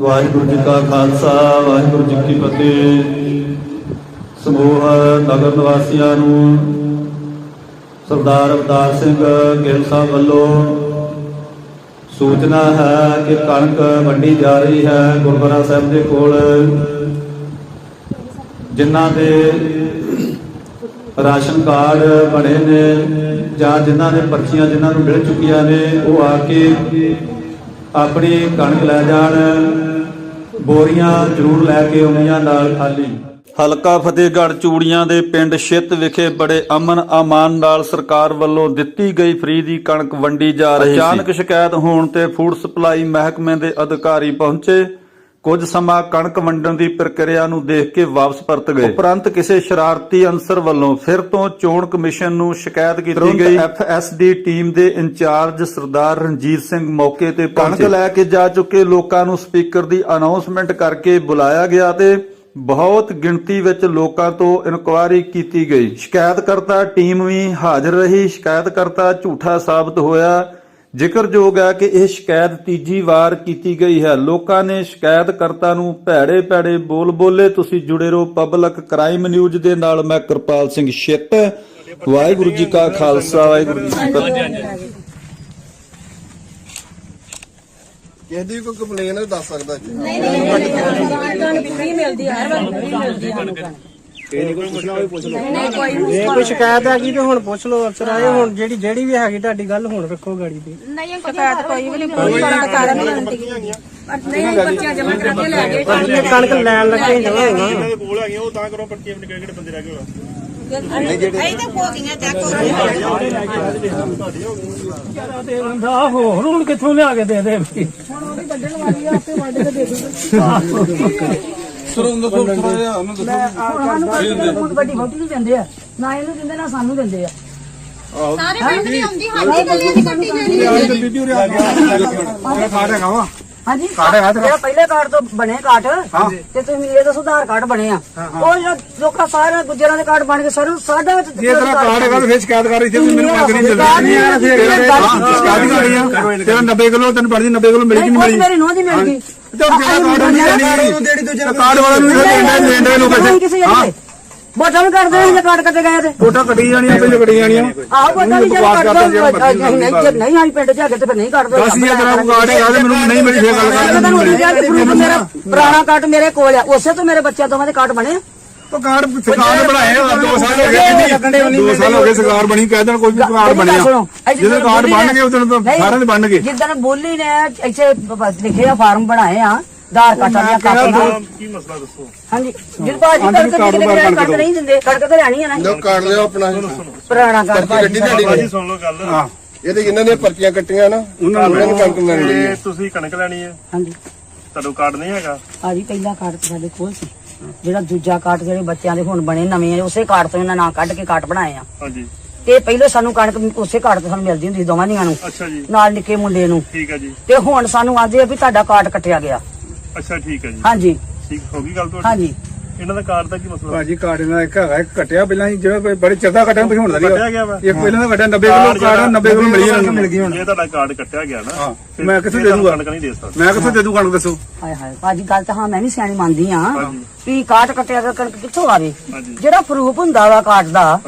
ਵਾਹਿਗੁਰੂ ਜੀ ਕਾ ਖਾਲਸਾ, ਵਾਹਿਗੁਰੂ ਜੀ ਕੀ ਫਤਿਹ। ਸਮੂਹ ਨਗਰ ਨਿਵਾਸੀਆਂ ਨੂੰ ਸਰਦਾਰ ਅਵਤਾਰ ਸਿੰਘ ਗਿੱਲ ਸਾਹਿਬ ਵੱਲੋਂ ਸੂਚਨਾ ਹੈ ਕਿ ਕਣਕ ਵੰਡੀ ਜਾ ਰਹੀ ਹੈ ਗੁਰਦੁਆਰਾ ਸਾਹਿਬ ਦੇ ਕੋਲ। ਜਿਨ੍ਹਾਂ ਦੇ ਰਾਸ਼ਨ ਕਾਰਡ ਬਣੇ ਨੇ ਜਾਂ ਜਿਨ੍ਹਾਂ ਦੇ ਪਰਚੀਆਂ ਜਿਨ੍ਹਾਂ ਨੂੰ ਮਿਲ ਚੁੱਕੀਆਂ ਨੇ, ਉਹ ਆ ਕੇ ਆਪਣੀ ਕਣਕ ਲੈ ਜਾਣ। ਬੋਰੀਆਂ ਜ਼ਰੂਰ ਲੈ ਕੇ ਆਉਣੀਆਂ ਨਾਲ ਖਾਲੀ। ਹਲਕਾ ਫਤਿਹਗੜ੍ਹ ਚੂੜੀਆਂ ਦੇ ਪਿੰਡ ਛਿੱਤ ਵਿਖੇ ਬੜੇ ਅਮਨ ਅਮਾਨ ਨਾਲ ਸਰਕਾਰ ਵੱਲੋਂ ਦਿੱਤੀ ਗਈ ਫ੍ਰੀ ਦੀ ਕਣਕ ਵੰਡੀ ਜਾ ਰਹੀ ਸੀ। ਅਚਾਨਕ ਸ਼ਿਕਾਇਤ ਹੋਣ ਤੇ ਫੂਡ ਸਪਲਾਈ ਮਹਿਕਮੇ ਦੇ ਅਧਿਕਾਰੀ ਪਹੁੰਚੇ। ਕੁਝ ਸਮਾਂ ਕਣਕ ਵੰਡਣ ਦੀ ਪ੍ਰਕਿਰਿਆ ਨੂੰ ਦੇਖ ਕੇ ਵਾਪਸ ਪਰਤ ਗਏ। ਉਪਰੰਤ ਕਿਸੇ ਸ਼ਰਾਰਤੀ ਅਨਸਰ ਵੱਲੋਂ ਫਿਰ ਤੋਂ ਚੋਣ ਕਮਿਸ਼ਨ ਨੂੰ ਸ਼ਿਕਾਇਤ ਕੀਤੀ ਗਈ। ਐਫਐਸਡੀ ਟੀਮ ਦੇ ਇੰਚਾਰਜ ਸਰਦਾਰ ਰਣਜੀਤ ਸਿੰਘ ਮੌਕੇ ਤੇ ਕਣਕ ਲੈ ਕੇ ਜਾ ਚੁੱਕੇ ਲੋਕਾਂ ਨੂੰ ਸਪੀਕਰ ਦੀ ਅਨਾਉਂਸਮੈਂਟ ਕਰਕੇ ਬੁਲਾਇਆ ਗਿਆ ਤੇ ਬਹੁਤ ਗਿਣਤੀ ਵਿੱਚ ਲੋਕਾਂ ਤੋਂ ਇਨਕੁਆਇਰੀ ਕੀਤੀ ਗਈ। ਸ਼ਿਕਾਇਤਕਰਤਾ ਟੀਮ ਵੀ ਹਾਜ਼ਰ ਰਹੀ। ਸ਼ਿਕਾਇਤਕਰਤਾ ਝੂਠਾ ਸਾਬਤ ਹੋਇਆ। ਜ਼ਿਕਰਯੋਗ ਹੈ ਕਿ ਇਹ ਸ਼ਿਕਾਇਤ ਤੀਜੀ ਵਾਰ ਕੀਤੀ ਗਈ ਹੈ ਲੋਕਾਂ ਨੇ ਸ਼ਿਕਾਇਤਕਰਤਾ ਨੂੰ ਭੈੜੇ ਭੈੜੇ ਬੋਲ ਬੋਲੇ ਤੁਸੀਂ ਜੁੜੇ ਰਹੋ ਪਬਲਿਕ ਕ੍ਰਾਈਮ ਨਿਊਜ਼ ਦੇ ਨਾਲ ਮੈਂ ਕਿਰਪਾਲ ਸਿੰਘ ਛਿੱਤ ਵਾਹਿਗੁਰੂ ਜੀ ਕਾ ਖਾਲਸਾ ਵਾਹਿਗੁਰੂ ਜੀ ਕੀ ਫਤਿਹ ਕਿਸੇ ਦੀ ਕੋਈ ਕੰਪਲੇਨ ਦੱਸ ਸਕਦਾ ਜੀ ਜੇ ਕੋਈ ਸ਼ਿਕਾਇਤ ਹੈਗੀ ਤੇ ਹੁਣ ਪੁੱਛ ਲਓ ਅਫਸਰ ਆਏ ਹੁਣ ਜਿਹੜੀ ਜਿਹੜੀ ਵੀ ਹੈਗੀ ਤੁਹਾਡੀ ਗੱਲ ਹੁਣ ਰੱਖੋ ਗਾੜੀ ਤੇ ਨਹੀਂ ਸ਼ਿਕਾਇਤ ਕੋਈ ਵੀ ਨਹੀਂ ਕੋਈ ਕਣਕ ਕਾਰਨ ਨਹੀਂ ਹੁੰਦੀ ਪਰ ਨਹੀਂ ਬੱਚਿਆਂ ਜਮਾ ਕਰਕੇ ਲੈ ਗਏ ਜੇ ਕਣਕ ਲੈਣ ਲੱਗੇ ਜਮਾ ਹੋਣਾ ਦੇ ਕੋਲ ਹੈਗੀਆਂ ਉਹ ਤਾਂ ਕਰੋ ਪਰਚੀ ਆਪਣੇ ਕਿਹੜੇ ਬੰਦੇ ਰਹਿ ਗਏ ਹੋਣਾ ਹੋਰ ਕਿੱਥੋਂ ਲਿਆ ਕੇ ਦੇ ਦੇ ਵੱਡੀ ਮੋਟੀ ਨੂੰ ਦਿੰਦੇ ਆ ਨਾ ਇਹਨੂੰ ਦਿੰਦੇ ਨਾ ਸਾਨੂੰ ਦਿੰਦੇ ਆ। ਸਾਰੇ ਪਿੰਡ ਦੀ ਆਉਂਦੀ ਹਾਈ ਗੱਲਾਂ ਦੀ ਕੱਟੀ ਹਾਂਜੀ। ਪਹਿਲੇ ਕਾਰਡ ਤੋਂ ਬਣੇ ਕਾਰਡ। ਤੇ ਤੁਸੀਂ ਇਹ ਦੱਸੋ ਆਧਾਰ ਕਾਰਡ ਬਣੇ ਆ। ਉਹ ਜਿਹੜਾ ਲੋਕਾਂ ਸਾਰੇ ਗੁੱਜਰਾਂ ਦੇ ਕਾਰਡ ਬਣ ਕੇ ਸਾਰੇ ਸਾਡਾ ਵਿੱਚ ਜੇ ਤੇਰਾ ਕਾਰਡ ਹੈਗਾ ਤਾਂ ਫੇਰ ਸ਼ਿਕਾਇਤ ਕਰ ਰਹੀ ਸੀ ਵੀ ਮੈਨੂੰ ਮੰਗ ਨਹੀਂ ਨਹੀਂ ਯਾਰ ਫੇਰ ਸ਼ਿਕਾਇਤ ਕਰ ਰਹੀ ਆ। ਤੇਰਾ 90 ਕਿਲੋ ਤੈਨੂੰ ਪੜਦੀ 90 ਕਿਲੋ ਮਿਲੀ ਕਿ ਨਹੀਂ ਮੇਰੀ ਨੋਹ ਦੀ ਮਿਲ ਗਈ। ਕਾਰਡ ਨਹੀਂ ਵਾਲਾ ਨੂੰ ਦੇਣ ਦੇ ਨੂੰ ਨਹੀਂ ਕਿਸੇ ਵੀ ਕੱਢਦੇ ਨੇ ਜੇ ਕਾਰਡ ਕੱਟੇ ਗਏ ਤੇ। ਫੋਟੋ ਕੱਢੀ ਜਾਣੀਆਂ ਪਹਿਲਾਂ ਕੱਢੀ ਜਾਣੀਆਂ। ਆਹ ਵੋਟਾਂ ਵੀ ਜੇ ਕੱਢਦੇ ਨਹੀਂ ਆਈ ਪਿੰਡ ਚ ਹੈਗੇ ਤੇ ਫਿਰ ਨਹੀਂ ਕੱਢਦੇ ਕਾਰਡ ਹੈਗਾ ਤੇ ਮੈਨੂੰ ਨਹੀਂ ਫੇਰ ਗੱਲ ਤੁਹਾਨੂੰ ਕਿ ਮੇਰਾ ਪੁਰਾਣਾ ਕਾਰਡ ਮੇਰੇ ਕੋਲ ਆ। ਉਸੇ ਤੋਂ ਮੇਰੇ ਬੱਚਿਆਂ ਦੋਵਾਂ ਦੇ ਕਾਰਡ ਬਣੇ ਆ। ਉਹ ਕਾਰਡ ਸਰਕਾਰ ਨੇ ਬਣਾਏ ਆ 2 ਸਾਲ ਹੋ ਗਏ 2 ਸਾਲ ਹੋ ਗਏ ਸਰਕਾਰ ਬਣੀ ਕਹਿ ਦੇਣ ਕੋਈ ਵੀ ਕਾਰਡ ਬਣਿਆ। ਜਦੋਂ ਕਾਰਡ ਬਣ ਗਏ ਉਦੋਂ ਤਾਂ ਸਾਰਿਆਂ ਦੇ ਬਣ ਗਏ। ਜਿੱਦਣ ਬੋਲੀ ਨੇ ਇੱਥੇ ਬ- ਲਿਖੇ ਆ ਫਾਰਮ ਬਣਾਏ ਆ ਆਧਾਰ ਕਾਰਡ ਦੀਆਂ ਕਾਪੀਆਂ। ਕੀ ਮਸਲਾ ਦੱਸੋ? ਹਾਂਜੀ ਜਿਸ ਬਾਜੀ ਕਣਕ ਦੀ ਕਿਤੇ ਕਣਕ ਨਹੀਂ ਦਿੰਦੇ ਕਣਕ ਤੇ ਲੈਣੀ ਆ ਨਾ। ਲੋ ਕਾਰਡ ਲਿਓ ਆਪਣਾ। ਪੁਰਾਣਾ ਕਾਰਡ ਗੱਡੀ ਤੁਹਾਡੀ ਭਾਜੀ ਸੁਣ ਲਓ ਗੱਲ। ਹਾਂ। ਇਹਦੇ ਜਿਨ੍ਹਾਂ ਨੇ ਪਰਚੀਆਂ ਕੱਟੀਆਂ ਨਾ ਉਹਨਾਂ ਨੂੰ ਕਣਕ ਮਿਲਣੀ ਤੇ ਹੈ। ਤੁਸੀਂ ਕਣਕ ਲੈਣੀ ਹੈ। ਹਾਂਜੀ। ਤੁਹਾਡਾ ਕਾਰਡ ਨਹੀਂ ਹੈਗਾ। ਆ ਜੀ ਪਹਿਲਾ ਕਾਰਡ ਸਾਡੇ ਕੋਲ ਸੀ। ਜਿਹੜਾ ਦੂਜਾ ਕਾਰਡ ਜਿਹੜੇ ਬੱਚਿਆਂ ਦੇ ਹੁਣ ਬਣੇ ਨਵੇਂ ਆ ਉਸੇ ਕਾਰਡ ਤੋਂ ਇਹਨਾਂ ਨਾਂ ਕੱਢ ਕੇ ਕਾਰਡ ਬਣਾਏ ਆ। ਹਾਂਜੀ। ਤੇ ਪਹਿਲੇ ਸਾਨੂੰ ਕਣਕ ਉਸੇ ਕਾਰਡ ਤੋਂ ਸਾਨੂੰ ਮਿਲਦੀ ਹੁੰਦੀ ਸੀ ਦੋਵਾਂ ਦੀਆਂ ਨੂੰ। ਅੱਛਾ ਜੀ। ਨਾਲ ਨਿੱਕੇ ਮੁੰਡੇ ਨੂੰ। ਠੀਕ ਹੈ ਜੀ। ਤੇ ਹੁਣ ਸਾਨੂੰ ਆਂਦੇ ਆ ਵੀ ਤੁਹਾਡਾ ਕਾਰਡ ਕੱਟਿਆ ਗਿਆ। ਅੱਛਾ ਠੀਕ ਹੈ ਜੀ। ਹਾਂਜੀ। ਠੀਕ ਹੋ ਗਈ ਗੱਲ ਤੁਹਾਡੀ? ਹਾਂਜੀ। ਇਹਨਾਂ ਦਾ ਕਾਰਡ ਦਾ ਕੀ ਮਸਲਾ? ਭਾਜੀ ਕਾਰਡ ਨਾਲ ਇੱਕ ਹੈਗਾ ਇੱਕ ਕੱਟਿਆ ਪਹਿਲਾਂ ਹੀ ਜਿਹੜਾ ਬੜੇ ਚਿਰ ਦਾ ਕੱਟਿਆ ਵੀ ਹੁਣ ਦਾ ਕੱਟਿਆ ਗਿਆ ਵਾ? ਇੱਕ ਪਹਿਲਾਂ ਦਾ ਕੱਟਿਆ 90 ਕਿਲੋ ਕਾਰਡ 90 ਕਿਲੋ ਮਿਲੀ ਇਹਨਾਂ ਗਈ ਹੁਣ ਜੇ ਤੁਹਾਡਾ ਕਾਰਡ ਕੱਟਿਆ ਗਿਆ ਨਾ। ਮੈਂ ਕਿੱਥੋਂ ਦੇ ਦੂੰਗਾ? ਕਣਕ ਨਹੀਂ ਦੇ ਸਕਦਾ। ਮੈਂ ਕਿੱਥੋਂ ਦੇ ਦੂੰ ਕਣਕ ਦੱਸੋ? ਹਾਏ ਹਾਏ ਭਾਜੀ ਗੱਲ ਤਾਂ ਹਾਂ ਮੈਂ ਵੀ ਸਿਆਣੀ ਮੰਨਦੀ ਆ। ਵੀ ਕਾਰਡ ਕੱਟਿਆ ਗਿਆ ਕਣਕ ਕਿੱਥੋਂ ਆਵੇ। ਜਿਹੜਾ ਪ੍ਰੂਫ ਹੁੰਦਾ ਵਾ ਕਾਰਡ ਦਾ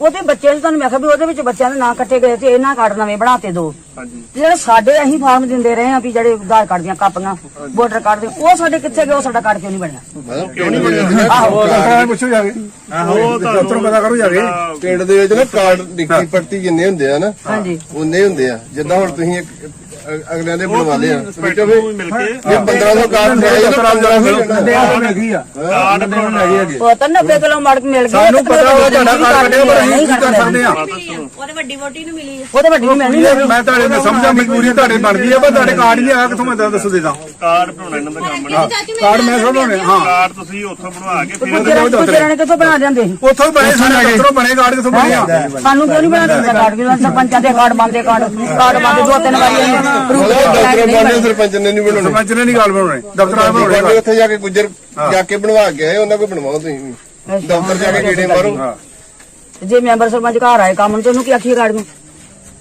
ਉਹਦੇ ਬੱਚੇ ਨੂੰ ਤੁਹਾਨੂੰ ਮੈਂ ਕਿਹਾ ਵੀ ਉਹਦੇ ਵਿੱਚ ਬੱਚਿਆਂ ਦੇ ਨਾਂ ਕੱਟੇ ਗਏ ਤੇ ਇਹਨਾਂ ਕਾਰਡ ਨਵੇਂ ਬਣਾਤੇ ਦੋ। ਜਿਹੜੇ ਸਾਡੇ ਅਸੀਂ ਫਾਰਮ ਦਿੰਦੇ ਰਹੇ ਆ ਵੀ ਜਿਹੜੇ ਆਧਾਰ ਕਾਰਡ ਦੀਆਂ ਕਾਪੀਆਂ ਵੋਟਰ ਕਾਰਡ ਦੇ ਉਹ ਸਾਡੇ ਕਿੱਥੇ ਗਏ ਉਹ ਸਾਡਾ ਕਾਰਡ ਕਿਉਂ ਨਹੀਂ ਬਣਿਆ? ਕਿਉਂ ਨਹੀਂ ਬਣਿਆ? ਆਹੋ ਪੁੱਛੋ ਜਾ ਕੇ। ਉਹ ਡਾਕਟਰ ਨੂੰ ਪਤਾ ਕਰੋ ਜਾ ਕੇ। ਪਿੰਡ ਦੇ ਵਿੱਚ ਨਾ ਕਾਰਡ ਡਿੱਗੀ ਪੱਟੀ ਜਿੰਨੇ ਹੁੰਦੇ ਆ ਨਾ ਹਾਂਜੀ। ਉਹਨੇ ਹੁੰਦੇ ਆ। ਜਿੱਦਾਂ ਹੁਣ ਤੁਸੀਂ ਇੱਕ ਅ- ਅਗਲਿਆਂ ਦੇ ਬਣਵਾ ਲਿਆ। ਵਿੱਚੋਂ ਵੀ ਨੂੰ ਮਿਲ ਕੇ ਜੇ 1500 ਕਾਰਡ ਮਿਲੇ ਤਾਂ 1500 ਹੀ। ਲੈਣਾ। ਹੈਗੀ ਆ। ਕਾਰਡ ਬਣਾਉਣਾ ਉਹ ਤਾਂ 90 ਕਿਲੋ ਮੜਕ ਮਿਲ ਗਏ ਸਾਨੂੰ ਪਤਾ ਉਹ ਤੁਹਾਡਾ ਕਾਰਡ ਕੱਟਿਆ ਪਰ ਅਸੀਂ ਕੀ ਕਰ ਸਕਦੇ ਆ? ਉਹਦੇ ਵੱਡੀ ਵੋਟੀ ਨੂੰ ਮਿਲੀ ਉਹਦੇ ਵੱਡੀ ਨੂੰ ਮਿਲਣੀ ਆ। ਮੈਂ ਤੁਹਾਡੇ ਨਾਲ ਸਮਝਾਂ ਮਜਬੂਰੀ ਤੁਹਾਡੇ ਬਣਦੀ ਆ ਪਰ ਤੁਹਾਡੇ ਕਾਰਡ ਨਹੀਂ ਆਇਆ ਕਿੱਥੋਂ ਮੈਂ ਤੁਹਾਨੂੰ ਦੱਸੋ ਦੇਦਾ? ਕਾਰਡ ਬਣਾਉਣਾ ਇਹਨਾਂ ਦਾ ਕੰਮ ਹੈ ਕਾਰਡ ਮੈਂ ਸਭ ਬਣਾਉਣੇ ਹਾਂ। ਕਾਰਡ ਤੁਸੀਂ ਉੱਥੋਂ ਬਣਵਾ ਕੇ ਫਿਰ ਗੁੱਜਰਾਂ ਗੁੱਜਰਾਂ ਨੇ ਕਿੱਥੋਂ ਬਣਾ ਦਿੰਦੇ ਸੀ ਉੱਥੋਂ ਹੀ ਬਣੇ ਸਾਡੇ ਦਫ਼ਤਰੋਂ ਬਣੇ ਕਾਰਡ ਕਿੱਥੋਂ ਬਣੇ ਆ ਸਾਨੂੰ ਕਿਉਂ ਨਹੀਂ ਬਣਾ ਦਿੰਦਾ ਕਾਰਡ ਵੀ ਸਰਪੰਚਾਂ ਦੇ ਕਾਰਡ ਬੰਦੇ ਕਾਰਡ ਕਾਰਡ ਬੰਦੇ ਦੋ ਤਿੰਨ ਵਾਰੀ ਮਤਲਬ ਡਾਕਟਰ ਸਰਪੰਚ ਨੇ ਨਹੀਂ ਬਣਾਉਣੇ। ਸਰਪੰਚ ਨੇ ਨਹੀਂ ਗੱਲ ਬਣਾਉਣੇ। ਦਫ਼ਤਰਾਂ ਦੇ ਬਾਣੇ ਬਣਾਉਣੇ ਉੱਥੇ ਜਾ ਕੇ ਗੁੱਜਰ ਜਾ ਕੇ ਬਣਵਾ ਕੇ ਆਏ ਉਹਨਾਂ ਕੋਲ ਬਣਵਾਓ ਤੁਸੀਂ ਵੀ। ਦਫ਼ਤਰ ਜਾ ਕੇ ਕੀੜੇ ਮਾਰੋ। ਜੇ ਮੈਂਬਰ ਸਰਪੰਚ ਘਰ ਆਏ ਕੰਮ ਨੂੰ ਤੇ ਉਹਨੂੰ ਕੀ ਆਖੀਏ ਕਾਰਡ ਨੂੰ?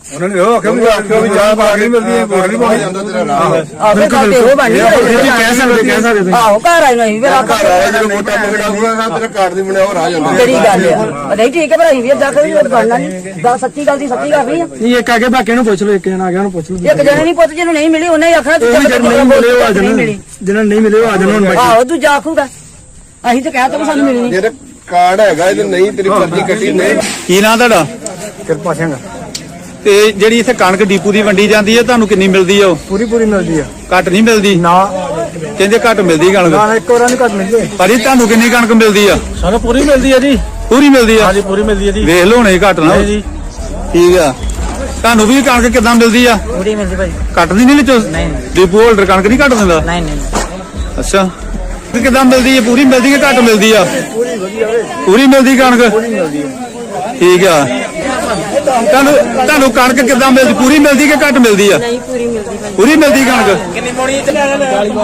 ਉਹਨਾਂ ਨੇ ਉਹ ਆਖਿਆ ਵੀ ਆਖਿਆ ਵੀ ਚਾਹ ਪਾ ਕੇ ਮਿਲਦੀ ਹੈ ਵੋਟ ਨਹੀਂ ਪਾਉਣੀ ਜਾਂਦਾ ਤੇਰਾ ਰਾਹ ਆਪੇ ਗੱਲ ਤੇ ਉਹ ਬਣਨੀ ਕਹਿ ਸਕਦੇ ਕਹਿ ਸਕਦੇ ਆਹੋ ਘਰ ਆਏ ਨਹੀਂ ਫਿਰ ਘਰ ਆਇਆ ਜਦੋਂ ਵੋਟਾਂ ਮੰਗਣਾ ਹੋਊਗਾ ਤੇਰਾ ਕਾਰਡ ਨਹੀਂ ਬਣਿਆ ਉਹ ਰਾਹ ਜਾਂਦਾ। ਜਿਹੜੀ ਗੱਲ ਆ? ਨਹੀਂ ਠੀਕ ਹੈ ਅਸੀਂ ਵੀ ਇਦਾਂ ਕੋਈ ਬਣਨਾ ਨਹੀਂ ਗੱਲ ਸੱਚੀ ਗੱਲ ਦੀ ਸੱਚੀ ਕਰਨੀ ਆ। ਨਹੀਂ ਇੱਕ ਆ ਕੇ ਬਾਕੀ ਨੂੰ ਪੁੱਛ ਲਓ ਇੱਕ ਜਣਾ ਆ ਗਿਆ ਉਹਨੂੰ ਪੁੱਛ ਲਓ। ਇੱਕ ਜਣੇ ਨਹੀਂ ਪੁੱਤ ਜਿਹਨੂੰ ਨਹੀਂ ਮਿਲੀ ਉਹਨੇ ਆਖਣਾ ਤੂੰ ਨਹੀਂ ਮਿਲੇ ਉਹ ਆ ਨਹੀਂ ਜਾਣਾ। ਮਿਲੀ। ਜਿਹਨਾਂ ਨੂੰ ਨਹੀਂ ਮਿਲੇ ਉਹ ਆ ਜਾਣਾ ਹੁਣ ਆਹੋ ਦੂਜਾ ਆਖੂਗਾ। ਅਸੀਂ ਤਾਂ ਕਹਿ ਤਾ ਸਾਨੂੰ ਮਿਲੀ ਨਹੀਂ ਜਿਹੜਾ ਕਾਰਡ ਹੈਗਾ ਇਹ ਨਹੀਂ ਤੇਰੀ ਫਰਜ਼ੀ ਕੱਟੀ ਨਹੀਂ। ਕੀ ਨਾਂ ਤੁਹਾਡਾ? ਕਿਰਪਾ ਸਿੰਘ। ਤੇ ਜਿਹੜੀ ਇੱਥੇ ਕਣਕ ਡੀਪੂ ਦੀ ਵੰਡੀ ਜਾਂਦੀ ਹੈ ਤੁਹਾਨੂੰ ਕਿੰਨੀ ਮਿਲਦੀ ਆ ਉਹ? ਪੂਰੀ ਪੂਰੀ ਮਿਲਦੀ ਆ ਘੱਟ ਨਹੀਂ ਮਿਲਦੀ? ਨਾ। ਕਹਿੰਦੇ ਘੱਟ ਮਿਲਦੀ ਕਣਕ। ਨਾ ਇੱਕ ਵਾਰਾਂ ਨਹੀਂ ਘੱਟ ਮਿਲਦੀ ਪਰ ਇਹ ਤੁਹਾਨੂੰ ਕਿੰਨੀ ਕਣਕ ਮਿਲਦੀ ਆ? ਸਾਨੂੰ ਪੂਰੀ ਮਿਲਦੀ ਆ ਜੀ। ਪੂਰੀ ਮਿਲਦੀ ਆ? ਹਾਂਜੀ ਪੂਰੀ ਮਿਲਦੀ ਆ ਜੀ। ਵੇਖ ਲਓ ਹੁਣੇ ਘੱਟ ਨਾ। ਜੀ। ਠੀਕ ਆ। ਤੁਹਾਨੂੰ ਵੀ ਕਣਕ ਕਿਦਾਂ ਮਿਲਦੀ ਆ? ਪੂਰੀ ਮਿਲਦੀ ਭਾਈ। ਕੱਟਦੀ ਨਹੀਂ ਵਿੱਚੋਂ ਨਹੀਂ। ਡੀਪੂ ਹੋਲਡਰ ਕਣਕ ਨਹੀਂ ਕੱਟ ਦਿੰਦਾ? ਨਹੀਂ ਨਹੀਂ। ਅੱਛਾ। ਤੇ ਕਿਦਾਂ ਮਿਲਦੀ ਹੈ ਪੂਰੀ ਮਿਲਦੀ ਕਿ ਘੱਟ ਮਿਲਦੀ ਆ? ਪੂਰੀ ਮਿਲਦੀ ਕਣਕ? ਠੀਕ ਆ। ਤੁਹਾਨੂੰ ਤੁਹਾਨੂੰ ਕਣਕ ਕਿਦਾਂ ਮਿਲਦੀ? ਪੂਰੀ ਮਿਲਦੀ ਕਿ ਘੱਟ ਮਿਲਦੀ ਆ? ਨਹੀਂ ਪੂਰੀ ਮਿਲਦੀ ਭਾਈ ਪੂਰੀ ਮਿਲਦੀ ਕਣਕ? ਕਿੰਨੀ ਮੋਣੀ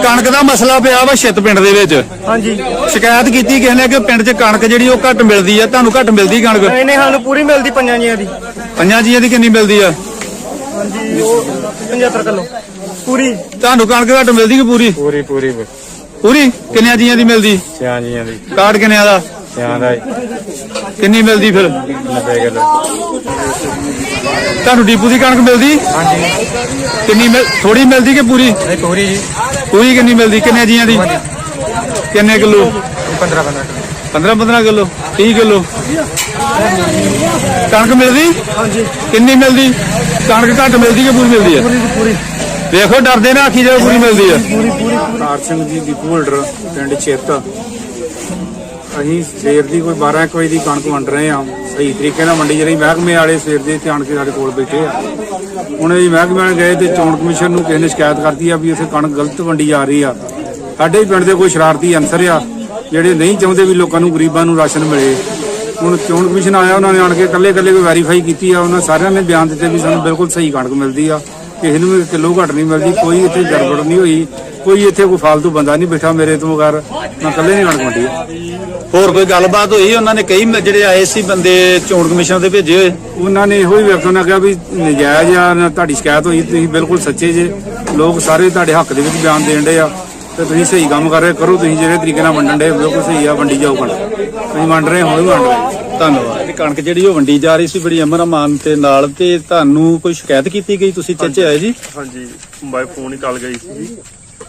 ਕਣਕ ਦਾ ਮਸਲਾ ਪਿਆ ਵਾ ਛਿੱਤ ਪਿੰਡ ਦੇ ਵਿੱਚ। ਹਾਂਜੀ। ਸ਼ਿਕਾਇਤ ਕੀਤੀ ਕਿਸੇ ਨੇ ਕਿ ਪਿੰਡ 'ਚ ਕਣਕ ਜਿਹੜੀ ਉਹ ਘੱਟ ਮਿਲਦੀ ਆ? ਤੁਹਾਨੂੰ ਘੱਟ ਮਿਲਦੀ ਕਣਕ? ਇਹਨੇ ਸਾਨੂੰ ਪੂਰੀ ਮਿਲਦੀ ਪੰਜਾਂ ਜੀਆਂ ਦੀ। ਪੰਜਾਂ ਜੀਆਂ ਦੀ ਕਿੰਨੀ ਮਿਲਦੀ ਆ? ਹਾਂਜੀ ਉਹ 75 ਕਿਲੋ। ਪੂਰੀ। ਤੁਹਾਨੂੰ ਕਣਕ ਘੱਟ ਮਿਲਦੀ ਕਿ ਪੂਰੀ? ਪੂਰੀ ਪੂਰੀ। ਪੂਰੀ? ਕਿੰਨਿਆਂ ਜੀਆਂ ਦੀ ਮਿਲਦੀ? ਸਿਆਂ ਜੀਆਂ ਦੀ। ਕਾਰਡ ਕਿੰਨਿਆਂ ਦਾ? ਸਿਆਂ ਦਾ ਕਿੰਨੀ ਮਿਲਦੀ ਫਿਰ? 90 ਕਿਲੋ। ਤੁਹਾਨੂੰ ਡੀਪੂ ਦੀ ਕਣਕ ਮਿਲਦੀ? ਹਾਂਜੀ। ਕਿੰਨੀ ਮਿਲ ਥੋੜੀ ਮਿਲਦੀ ਕਿ ਪੂਰੀ? ਨਹੀਂ ਪੂਰੀ ਜੀ। ਪੂਰੀ ਕਿੰਨੀ ਮਿਲਦੀ? ਕਿੰਨੇ ਜੀਆਂ ਦੀ? ਕਿੰਨੇ ਕਿਲੋ? 15 15 15 15 ਕਿਲੋ। 30 ਕਿਲੋ। ਕਣਕ ਮਿਲਦੀ? ਹਾਂਜੀ। ਕਿੰਨੀ ਮਿਲਦੀ? ਕਣਕ ਘੱਟ ਮਿਲਦੀ ਕਿ ਪੂਰੀ ਮਿਲਦੀ ਹੈ? ਪੂਰੀ ਪੂਰੀ। ਵੇਖੋ ਡਰਦੇ ਨਾ ਆਖੀ ਜਦੋਂ ਪੂਰੀ ਮਿਲਦੀ ਹੈ। ਕਾਰ ਸਿੰਘ ਜੀ ਦੀ ਹੋਲਡਰ ਪਿੰਡ ਚਿੱਤ। ਅਸੀਂ ਸਵੇਰ ਦੀ ਕੋਈ 12 ਇੱਕ ਵਜੇ ਦੀ ਕਣਕ ਵੰਡ ਰਹੇ ਆ ਸਹੀ ਤਰੀਕੇ ਨਾਲ ਵੰਡੀ ਜਿਹੜੀ ਮਹਿਕਮੇ ਵਾਲੇ ਸਵੇਰ ਦੇ ਇੱਥੇ ਆਣ ਕੇ ਸਾਡੇ ਕੋਲ ਬੈਠੇ ਆ। ਹੁਣ ਇਹ ਮਹਿਕਮੇ ਵਾਲੇ ਗਏ ਤੇ ਚੋਣ ਕਮਿਸ਼ਨ ਨੂੰ ਕਿਸੇ ਨੇ ਸ਼ਿਕਾਇਤ ਕਰਤੀ ਆ ਵੀ ਉੱਥੇ ਕਣਕ ਗਲਤ ਵੰਡੀ ਜਾ ਰਹੀ ਆ। ਸਾਡੇ ਪਿੰਡ ਦੇ ਕੋਈ ਸ਼ਰਾਰਤੀ ਅਨਸਰ ਆ, ਜਿਹੜੇ ਨਹੀਂ ਚਾਹੁੰਦੇ ਵੀ ਲੋਕਾਂ ਨੂੰ ਗਰੀਬਾਂ ਨੂੰ ਰਾਸ਼ਨ ਮਿਲੇ। ਹੁਣ ਚੋਣ ਕਮਿਸ਼ਨ ਆਇਆ, ਉਹਨਾਂ ਨੇ ਆਣ ਕੇ ਇਕੱਲੇ ਇਕੱਲੇ ਕੋਈ ਵੈਰੀਫਾਈ ਕੀਤੀ ਆ, ਉਹਨਾਂ ਸਾਰਿਆਂ ਨੇ ਬਿਆਨ ਦਿੱਤੇ ਵੀ ਸਾਨੂੰ ਬਿਲਕੁਲ ਸਹੀ ਕਣਕ ਮਿਲਦੀ ਆ। ਕਿਸੇ ਨੂੰ ਵੀ ਕਿਲੋ ਘੱਟ ਨਹੀਂ ਮਿਲਦੀ, ਕੋਈ ਇੱਥੇ ਗੜਬੜ ਨਹੀਂ ਹੋਈ। ਕੋਈ ਇੱਥੇ ਕੋਈ ਫालतू ਬੰਦਾ ਨਹੀਂ ਬੈਠਾ ਮੇਰੇ ਤੋਂ ਬਗੈਰ ਮੈਂ ਇਕੱਲੇ ਨਹੀਂ ਕਣਕ ਵੰਡੀ ਹੋਰ ਕੋਈ ਗੱਲਬਾਤ ਹੋਈ? ਉਹਨਾਂ ਨੇ ਕਈ ਜਿਹੜੇ ਆਏ ਸੀ ਬੰਦੇ ਚੋਣ ਕਮਿਸ਼ਨ ਦੇ ਭੇਜੇ ਹੋਏ? ਉਹਨਾਂ ਨੇ ਇਹੋ ਹੀ ਵੇਖੋ ਨਾ ਕਿਹਾ ਵੀ ਨਜਾਇਜ਼ ਆ ਨਾ ਤੁਹਾਡੀ ਸ਼ਿਕਾਇਤ ਹੋਈ ਤੁਸੀਂ ਬਿਲਕੁਲ ਸੱਚੇ ਜੇ। ਲੋਕ ਸਾਰੇ ਤੁਹਾਡੇ ਹੱਕ ਦੇ ਵਿੱਚ ਬਿਆਨ ਦੇਣ ਦੇ ਆ। ਤੇ ਤੁਸੀਂ ਸਹੀ ਕੰਮ ਕਰ ਰਹੇ ਕਰੋ ਤੁਸੀਂ ਜਿਹੜੇ ਤਰੀਕੇ ਨਾਲ ਵੰਡਣ ਦੇ ਬਿਲਕੁਲ ਸਹੀ ਆ ਵੰਡੀ ਜਾਓ ਕਣਕ ਅਸੀਂ ਵੰਡ ਰਹੇ ਹਾਂ ਵੀ ਵੰਡ ਰਹੇ। ਧੰਨਵਾਦ। ਤੇ ਕਣਕ ਜਿਹੜੀ ਉਹ ਵੰਡੀ ਜਾ ਰਹੀ ਸੀ ਬੜੀ ਅਮਰ ਅਮਾਨ ਤੇ ਨਾਲ ਤੇ ਤੁਹਾਨੂੰ ਕੋਈ ਸ਼ਿਕਾਇਤ ਕੀਤੀ ਗਈ? ਤੁਸੀਂ ਚੇਚੇ ਆਏ ਜੀ? ਹਾਂਜੀ ਬਾਈ ਫੋਨ ਹੀ ਕਾਲ ਗਈ ਸੀ ਜੀ।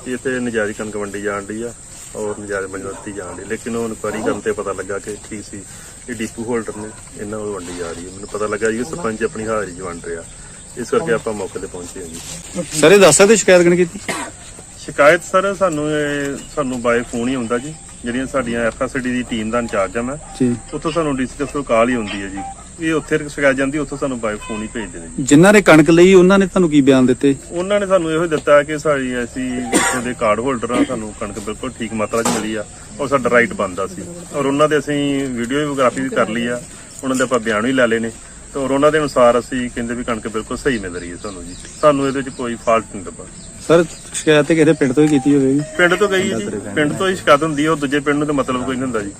ਕਿ ਇੱਥੇ ਨਜਾਇਜ਼ ਕਣਕ ਵੰਡੀ ਜਾਣ ਡਈ ਆ ਔਰ ਨਜਾਇਜ਼ ਵੰਡੀ ਜਾਣ ਡਈ। ਲੇਕਿਨ ਉਹ ਇਨਕੁਆਰੀ ਕਰਨ ਤੇ ਪਤਾ ਲੱਗਾ ਕਿ ਠੀਕ ਸੀ ਇਹ ਡੀਪੂ ਹੋਲਡਰ ਨੇ ਇਹਨਾਂ ਨੂੰ ਵੰਡੀ ਜਾ ਰਹੀ ਹੈ। ਮੈਨੂੰ ਪਤਾ ਲੱਗਾ ਜੀ ਕਿ ਸਰਪੰਚ ਆਪਣੀ ਹਾਜ਼ਰੀ 'ਚ ਵੰਡ ਰਿਹਾ। ਇਸ ਕਰਕੇ ਆਪਾਂ ਮੌਕੇ ਤੇ ਪਹੁੰਚੇ ਹਾਂ ਜੀ। ਸਰ ਇਹ ਦੱਸ ਸਕਦੇ ਸ਼ਿਕਾਇਤ ਕਿਹਨੇ ਕੀਤੀ? ਸ਼ਿਕਾਇਤ ਸਰ ਸਾਨੂੰ ਇਹ ਸਾਨੂੰ ਬਾਏ ਫੋਨ ਹੀ ਹੁੰਦਾ ਜੀ। ਜਿਹੜੀਆਂ ਸਾਡੀਆਂ ਐਫਐਸਡੀ ਦੀ ਟੀਮ ਦਾ ਇੰਚਾਰਜ ਆ ਮੈਂ। ਉੱਥੋਂ ਸਾਨੂੰ ਡੀਸੀ ਤੋਂ ਕਾਲ ਹੀ ਹੁੰਦੀ ਹੈ ਜੀ। ਇਹ ਉੱਥੇ ਸ਼ਿਕਾਇਤ ਜਾਂਦੀ ਉੱਥੋਂ ਸਾਨੂੰ ਬਾਏ ਫੋਨ ਹੀ ਭੇਜਦੇ ਨੇ ਜੀ। ਜਿਨ੍ਹਾਂ ਨੇ ਕਣਕ ਲਈ ਉਹਨਾਂ ਨੇ ਤੁਹਾਨੂੰ ਕੀ ਬਿਆਨ ਦਿੱਤੇ? ਉਹਨਾਂ ਨੇ ਸਾਨੂੰ ਇਹੋ ਹੀ ਦਿੱਤਾ ਕਿ ਸਾਡੀ ਅਸੀਂ ਇੱਥੋਂ ਦੇ ਕਾਰਡ ਹੋਲਡਰ ਆ ਸਾਨੂੰ ਕਣਕ ਬਿਲਕੁਲ ਠੀਕ ਮਾਤਰਾ 'ਚ ਮਿਲੀ ਆ ਔਰ ਸਾਡਾ ਰਾਈਟ ਬਣਦਾ ਸੀ। ਔਰ ਉਹਨਾਂ ਦੇ ਅਸੀਂ ਵੀਡੀਓਗ੍ਰਾਫੀ ਵੀ ਕਰ ਲਈ ਆ ਉਹਨਾਂ ਦੇ ਆਪਾਂ ਬਿਆਨ ਵੀ ਲੈ ਲਏ ਨੇ। ਤੇ ਔਰ ਉਹਨਾਂ ਦੇ ਅਨੁਸਾਰ ਅਸੀਂ ਕਹਿੰਦੇ ਵੀ ਕਣਕ ਬਿਲਕੁਲ ਸਹੀ ਮਿਲ ਰਹੀ ਹੈ ਸਾਨੂੰ ਜੀ। ਸਾਨੂੰ ਇਹਦੇ ਵਿੱਚ ਕੋਈ ਫਾਲਟ ਨਹੀਂ ਲੱਗਾ ਸਰ ਸ਼ਿਕਾਇਤ ਕਿਸੇ ਪਿੰਡ ਤੋਂ ਹੀ ਕੀਤੀ ਹੋਵੇਗੀ? ਪਿੰਡ ਤੋਂ ਗਈ ਹੈ ਜੀ ਪਿੰਡ ਤੋਂ ਹੀ ਸ਼ਿਕਾਇਤ ਹੁੰਦੀ ਹੈ ਉਹ ਦੂਜੇ ਪਿੰਡ ਨੂੰ ਤਾਂ ਮਤਲਬ ਕੋਈ ਨਹੀਂ ਹੁੰਦਾ ਜੀ।